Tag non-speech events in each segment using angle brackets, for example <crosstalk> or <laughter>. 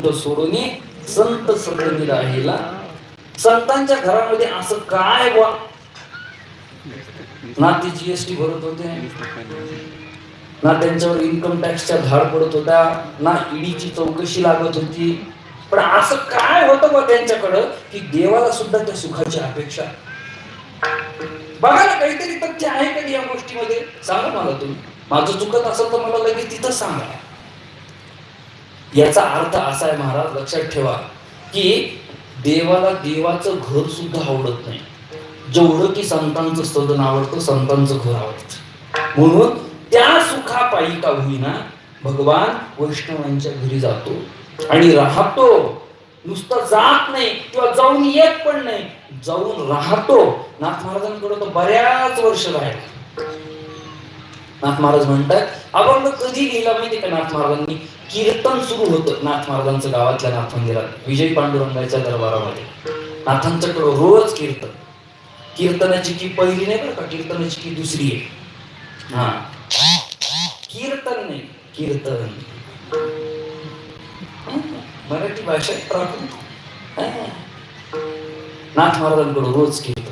संत सोडून संत सदनी राहिला. संतांच्या घरामध्ये असं काय बा ना ते जीएसटी भरत होते. ना त्यांच्यावर इन्कम टॅक्सच्या धाड पडत होता ना ईडीची चौकशी लागत होती. पण असं काय होतं बा त्यांच्याकडं की देवाला सुद्धा त्या सुखाची अपेक्षा? बघा ना काहीतरी तथ्य आहे का या गोष्टीमध्ये? सांगा मला तुम्ही. माझं चुकत असेल तर मला लगेच तिथं सांगा. याचा अर्थ असा आहे महाराज लक्षात ठेवा की देवाला देवाचं घर सुद्धा आवडत नाही. जेवढं की संतांचं सदन आवडतं संतांचं घर आवडतं. म्हणून त्या सुखापायी का होईना भगवान वैष्णवांच्या घरी जातो आणि राहतो. नुसतं जात नाही किंवा जाऊन येत पण नाही. जाऊन राहतो. नाथ महाराजांकडे तो बऱ्याच वर्ष राहिला. नाथ महाराज म्हणतात अभंग कधी लिहिला माहिती का नाथ महाराजांनी? कीर्तन सुरू होतं नाथ महाराजांचं गावातल्या नाथ मंदिरात विजय पांडुरंगाच्या दरबारामध्ये. नाथांच्याकडे रोज कीर्तन. कीर्तनाची की पहिली नाही बरं का कीर्तनाची की दुसरी आहे. हा. कीर्तन नाही कीर्तन. मराठी भाषा नाथ महाराजांकडून रोज कीर्तन.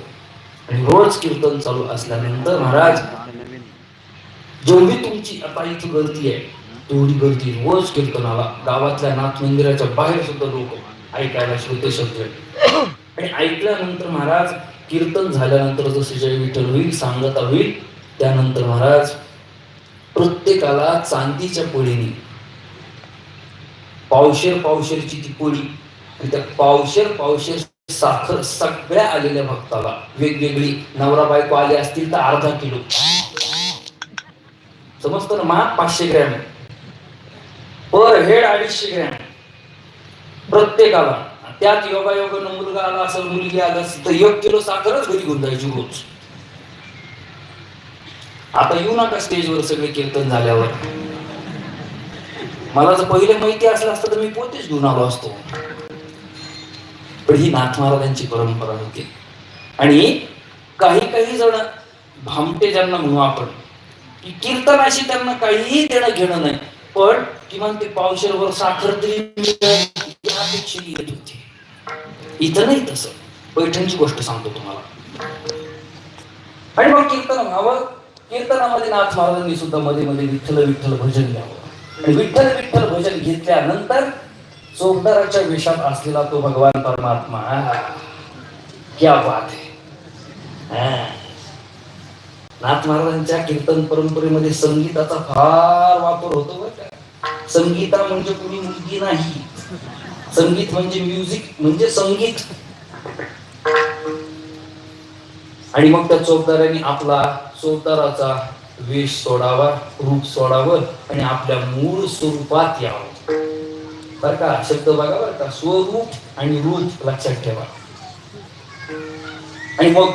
आणि रोज कीर्तन चालू असल्यानंतर महाराज जेवढी तुमची आता गर्दी आहे तेवढी गर्दी रोज कीर्तनाला गावातल्या नाथ मंदिराच्या बाहेर सुद्धा लोक ऐकायला श्रोते शब्द आणि ऐकल्यानंतर महाराज कीर्तन झाल्यानंतर जसं जय विठ्ठल होईल सांगता होईल त्यानंतर महाराज प्रत्येकाला चांदीच्या पोळीने पावशेर पावशेरची ती पोळी त्या पावशेर पावशेर साखर सगळ्या आलेल्या भक्ताला वेगवेगळी नवरा बायको आले असतील तर अर्धा किलो. समजतो ना माप पाचशे ग्रॅम. पर हेड अडीचशे ग्रॅम. प्रत्येकाला. त्यात योगायोगानं मुलगा आला असेल मुलगी आला असेल तर एक किलो साखरच घरी घेऊन जायची रोज. आता येऊ नका स्टेजवर सगळे कीर्तन झाल्यावर. मला जर पहिले माहिती असलं असतं तर मी पोतेच घेऊन आलो असतो. पण ही नाथ महाराजांची परंपरा होती. आणि काही काही जण भामटे ज्यांना म्हणू आपण की कीर्तनाशी त्यांना काहीही देणं घेणं नाही. पण किमान ते पावशेरवर साखर तरी येत होते. इथं नाही तसं. पैठणची गोष्ट सांगतो तुम्हाला. आणि मग कीर्तन व्हावं. कीर्तनामध्ये नाथ महाराजांनी सुद्धा मध्ये मध्ये विठ्ठल विठ्ठल भजन घ्यावं. आणि विठ्ठल विठ्ठल भजन घेतल्यानंतर चोपदाराच्या वेशात असलेला तो भगवान परमात्मा. क्या बात आहे. हा. नाथ महाराजांच्या कीर्तन परंपरेमध्ये संगीताचा फार वापर होतो बरं का. संगीता म्हणजे कुणी मुलगी नाही. संगीत म्हणजे म्युझिक म्हणजे संगीत. आणि मग त्या चौकदारांनी आपला चौकदाराचा वेश सोडावा रूप सोडावं आणि आपल्या मूळ स्वरूपात यावं. बर का शब्द बघा बर का स्वरूप आणि रूप लक्षात ठेवा. आणि मग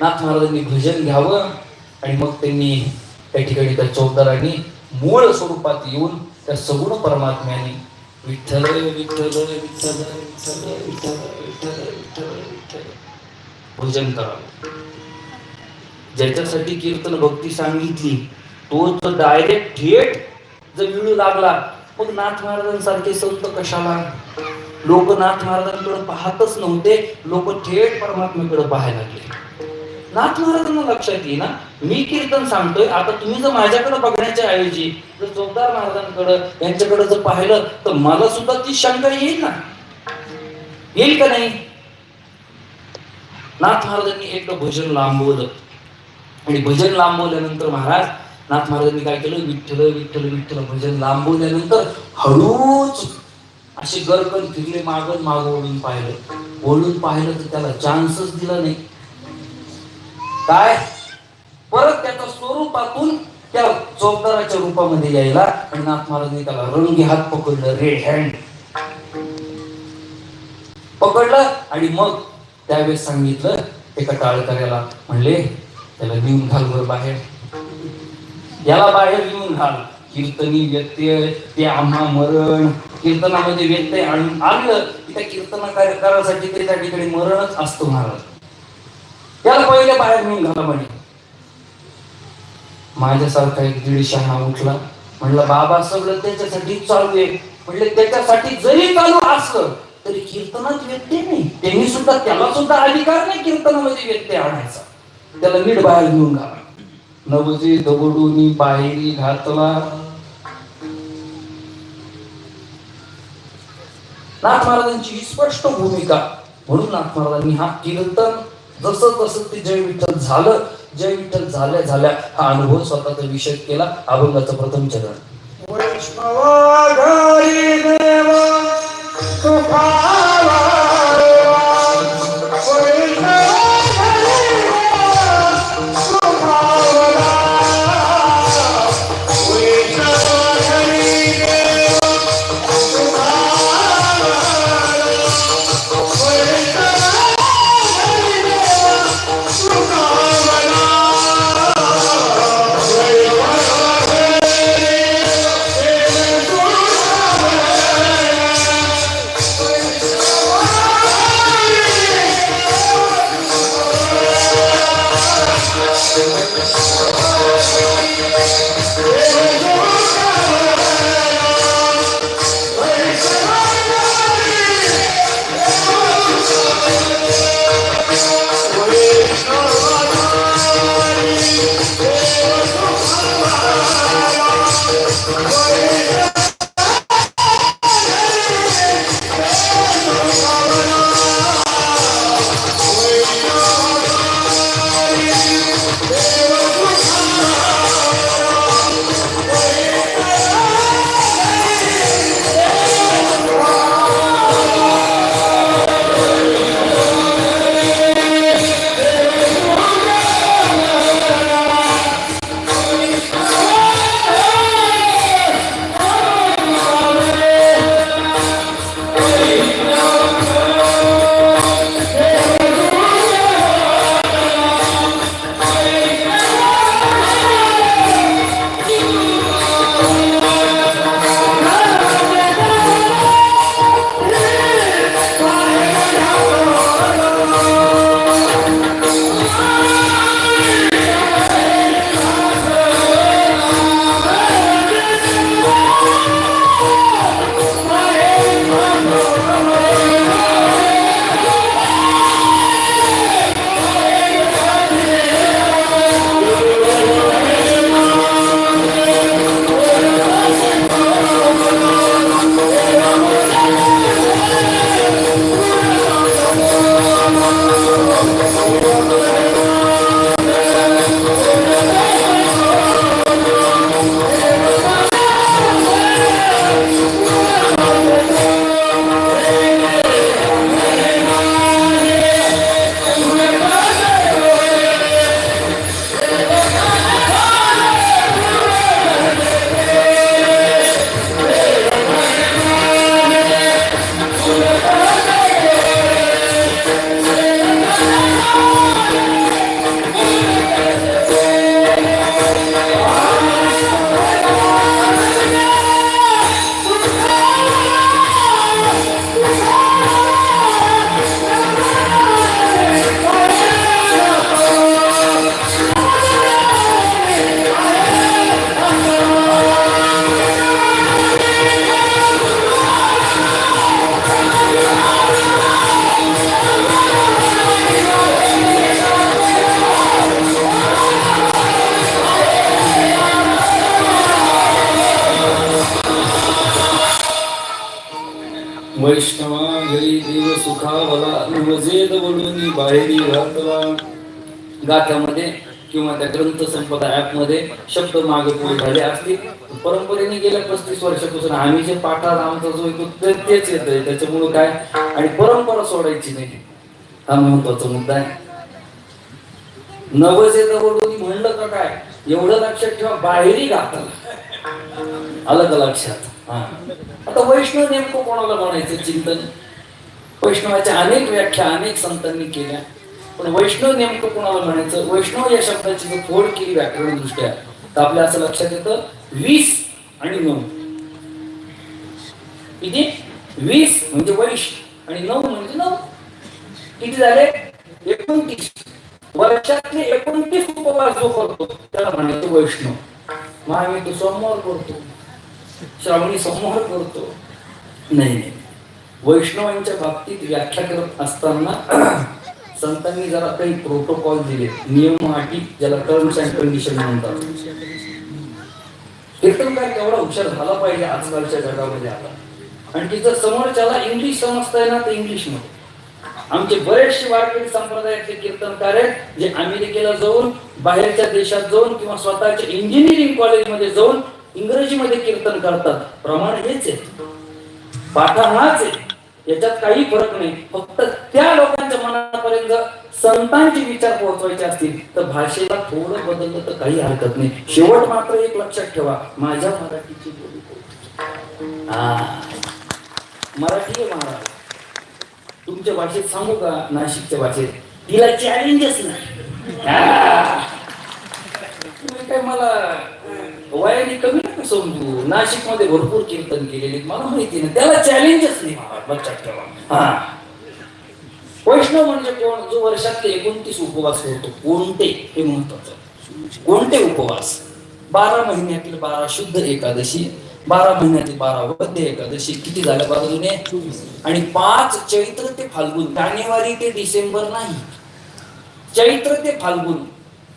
नाथ महाराजांनी भजन घ्यावं. आणि मग त्यांनी त्या ठिकाणी त्या चौदारांनी मूळ स्वरूपात येऊन त्या सगुण परमात्म्याने विठ्ठल विठ्ठल विठ्ठल विठ्ठल विठ्ठल विठ्ठल विठ्ठल विठ्ठल. भजन करावं ज्याच्यासाठी कीर्तन भक्ती सांगितली तो तर डायरेक्ट थेट जर मिळू लागला मग नाथ महाराजांसारखे संत कशाला? लोक नाथ महाराजांकडे पाहतच नव्हते लोक थेट परमात्म्याकडे पाहायला लागले. नाथ महाराजांना लक्षात येईल ना मी कीर्तन सांगतोय. आता तुम्ही जर माझ्याकडे बघण्याच्या ऐवजी जर जोगदार महाराजांकडे यांच्याकडे जर पाहिलं तर मला सुद्धा ती शंका येईल ना. येईल का नाही? नाथ महाराजांनी एकदा भजन लांबवलं. आणि भजन लांबवल्यानंतर महाराज नाथ महाराजांनी काय केलं? विठ्ठल विठ्ठल विठ्ठल भजन लांबवल्यानंतर हळूच असे गरकन फिरले मागून माग ओढून पाहिलं. ओढून पाहिलं तर त्याला चान्सच दिला नाही. काय? परत त्याच्या स्वरूपातून त्या चौकदाराच्या रूपामध्ये यायला आणि नाथ महाराजांनी त्याला रंगी हात पकडलं रेड हँड पकडलं आणि मग त्यावेळेस सांगितलं एका टाळकऱ्याला म्हणले त्याला लिहून घाल वर बाहेर. याला बाहेर लिहून घाल. कीर्तनी व्यत्यय ते आम्हा मरण. कीर्तनामध्ये व्यत्यय आणून आणलं की त्या कीर्तना कार्यकारासाठी तरी त्या ठिकाणी मरणच असतो महाराज. पहिले बाहेर घेऊन म्हणे. माझ्यासारखा एक दीड उठला. म्हणलं बाबा सगळं त्याच्यासाठी चालू आहे. म्हणलं त्याच्यासाठी जरी चालू असलं तरी कीर्तनात व्यत्यय नाही. त्यांनी सुद्धा त्याला सुद्धा अधिकार नाही कीर्तनामध्ये व्यत्यय आणायचा. त्याला नीट बाहेर घेऊन घाला. नवजी दगडूनी बाहेरी घातला. नाथ महाराजांची ही स्पष्ट भूमिका. म्हणून नाथ महाराजांनी हा कीर्तन जसं जसं ते जय विठ्ठल झालं जय विठ्ठल झाल्या झाल्या हा अनुभव स्वतःचा विषय केला अभंगाचं प्रथम चरण. वैष्णवा वैष्णवा घरी देव सुखावला नवजेद बोलून बाहेरी घातला गाथ्यामध्ये किंवा त्या ग्रंथ संपदा ऍपमध्ये शब्द मागे पुढे झाले असतील परंपरेने गेल्या पस्तीस वर्षापासून आम्ही जे पाठात आमचा जो ऐकतो ते- तेच येत आहे त्याच्यामुळे काय? आणि परंपरा सोडायची नाही. हा महत्त्वाचा मुद्दा आहे. नवजेद बोलून म्हणलं का काय? एवढं लक्षात ठेवा बाहेरी घातला आलं का लक्षात. हा. आता वैष्णव नेमकं कोणाला म्हणायचं चिंतन? वैष्णवाच्या अनेक व्याख्या अनेक संतांनी केल्या. पण वैष्णव नेमकं कोणाला म्हणायचं? वैष्णव या शब्दाची जर फोड केली व्याकरण दृष्ट्या तर आपल्या असं लक्षात येतं वीस आणि नऊ. किती? वीस म्हणजे वैश आणि नऊ म्हणजे नऊ. किती झाले? एकोणतीस. वर्षातले एकोणतीस उपवास जो करतो त्याला म्हणायचं वैष्णव. मग आम्ही तो सोमवार करतो. श्रावणी संहार करतो. नाही नाही. वैष्णवांच्या बाबतीत व्याख्या करत असताना <clears throat> संतांनी जरा काही प्रोटोकॉल दिले. नियम अटी ज्याला टर्म्स अँड कंडिशन म्हणतात. कीर्तनकार केवढा हुशार झाला पाहिजे आजकालच्या जगामध्ये आता. आणि तिथं समोरच्याला इंग्लिश समजताय ना तर इंग्लिशमध्ये. आमचे बरेचसे वारकरी संप्रदायातले कीर्तनकार आहेत जे अमेरिकेला जाऊन बाहेरच्या देशात जाऊन किंवा स्वतःच्या इंजिनिअरिंग कॉलेजमध्ये जाऊन इंग्रजीमध्ये कीर्तन करतात. प्रमाण हेच आहे. पाठा हाच आहे. याच्यात काही फरक नाही. फक्त त्या लोकांच्या मनापर्यंत संतांचे विचार पोहोचवायचे असतील तर भाषेला थोडं बदललं तर काही हरकत नाही. शेवट मात्र एक लक्षात ठेवा. माझ्या मराठीची बोली मराठी आहे महाराज. तुमच्या भाषेत सांगू का? नाशिकच्या भाषेत. तिला चॅलेंजच नाही. तुम्ही काय मला वयाने कमी नका समजू. नाशिकमध्ये भरपूर कीर्तन केलेले मला माहिती नाही त्याला चॅलेंजच नाही महाराज लक्षात ठेवा. हा. वैष्णव म्हणजे कोण? जो वर्षातले एकोणतीस उपवास करतो. कोणते? हे महत्वाचं कोणते उपवास? बारा महिन्यातील बारा शुद्ध एकादशी बारा महिन्यातील बारा वद्य एकादशी किती झाल्या बाजूने आणि पाच चैत्र ते फाल्गुन जानेवारी ते डिसेंबर नाही. चैत्र ते फाल्गुन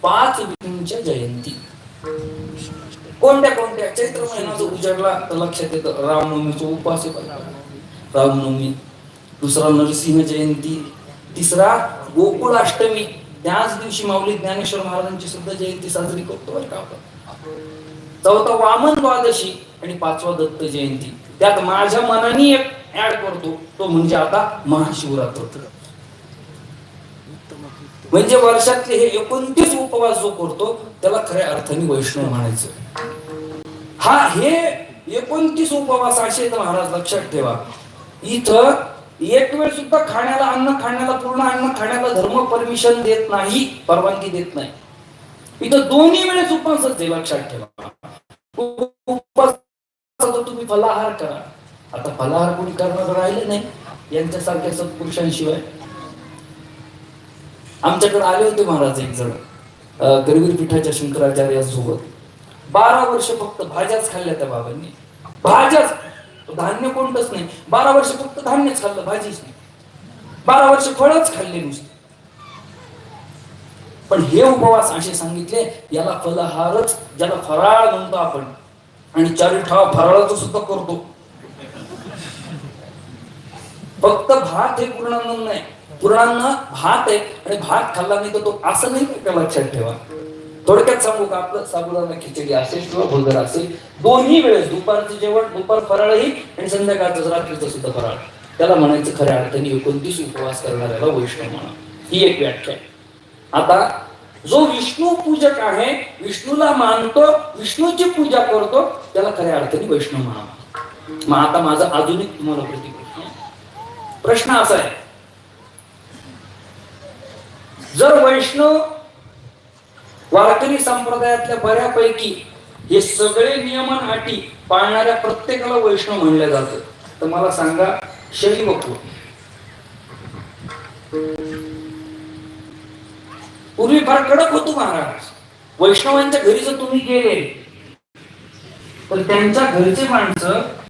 पाच विष्णूंच्या जयंती. कोणत्या कोणत्या? चैत्र महिना जो उजाडला तर लक्षात येतं रामनवमीचा उपवास रामनवमी दुसरा नरसिंह जयंती तिसरा गोकुळाष्टमी. त्याच दिवशी माऊली ज्ञानेश्वर महाराजांची सुद्धा जयंती साजरी करतो बरं का आपण. चौथा वामन द्वादशी आणि पाचवा दत्त जयंती. त्यात माझ्या मनाने एक ऍड करतो तो म्हणजे आता महाशिवरात्र. म्हणजे वर्षातले हे एकोणतीस उपवास जो करतो त्याला खऱ्या अर्थाने वैष्णव म्हणायचं. हा हे एकोणतीस उपवास असे महाराज लक्षात ठेवा. इथं एक वेळ सुद्धा खाण्याला अन्न खाण्याला पूर्ण अन्न खाण्याला धर्म परमिशन देत नाही परवानगी देत नाही. इथं दोन्ही वेळेस उपवासच आहे लक्षात ठेवा. तुम्ही फलाहार करा. आता फलाहार कोणी करणार राहिले नाही यांच्यासारख्या सत्पुरुषांशिवाय. आमच्याकडे आले होते महाराज एक जण. अं, पीठाच्या शंकराचार्यासोबत. बारा वर्ष फक्त भाज्याच खाल्ल्या त्या बाबांनी. भाज्याच! धान्य कोणतंच नाही. बारा वर्ष फक्त धान्यच खाल्लं भाजीच नाही. बारा वर्ष फळच खाल्ले नुसते. पण हे उपवास असे सांगितले याला फलहारच ज्याला फराळ म्हणतो आपण. आणि चारी ठाव फराळाचं सुद्धा करतो. फक्त भात हे पूर्णान्न नाही. पूर्णान्न भात आहे आणि भात खाल्ला नाही तर तो असं नाही त्या लक्षात ठेवा थोडक्यात सांगू का आपलं साबुदाणा खिचडी असेल किंवा भगर असेल दोन्ही वेळेस दुपारचं जेवण दुपार फराळही आणि संध्याकाळचं रात्रीचं सुद्धा फराळ त्याला म्हणायचं खऱ्या अर्थाने एकोणतीस उपवास करणाऱ्याला वैष्णव म्हणा ही एक व्याख्या आहे. आता जो विष्णू पूजक आहे विष्णूला मानतो विष्णूची पूजा करतो त्याला खऱ्या अर्थाने वैष्णव म्हणा मग आता माझा अजून एक तुम्हाला आहे. प्रश्न असा आहे जर वैष्णव वारकरी संप्रदायातल्या बऱ्यापैकी हे सगळे नियमन अटी पाळणाऱ्या प्रत्येकाला वैष्णव म्हणलं जातं. तर मला सांगा शैव कोण पूर्वी फार कडक होतो महाराज. वैष्णवांच्या घरी जर तुम्ही गेले तर त्यांच्या घरचे माणसं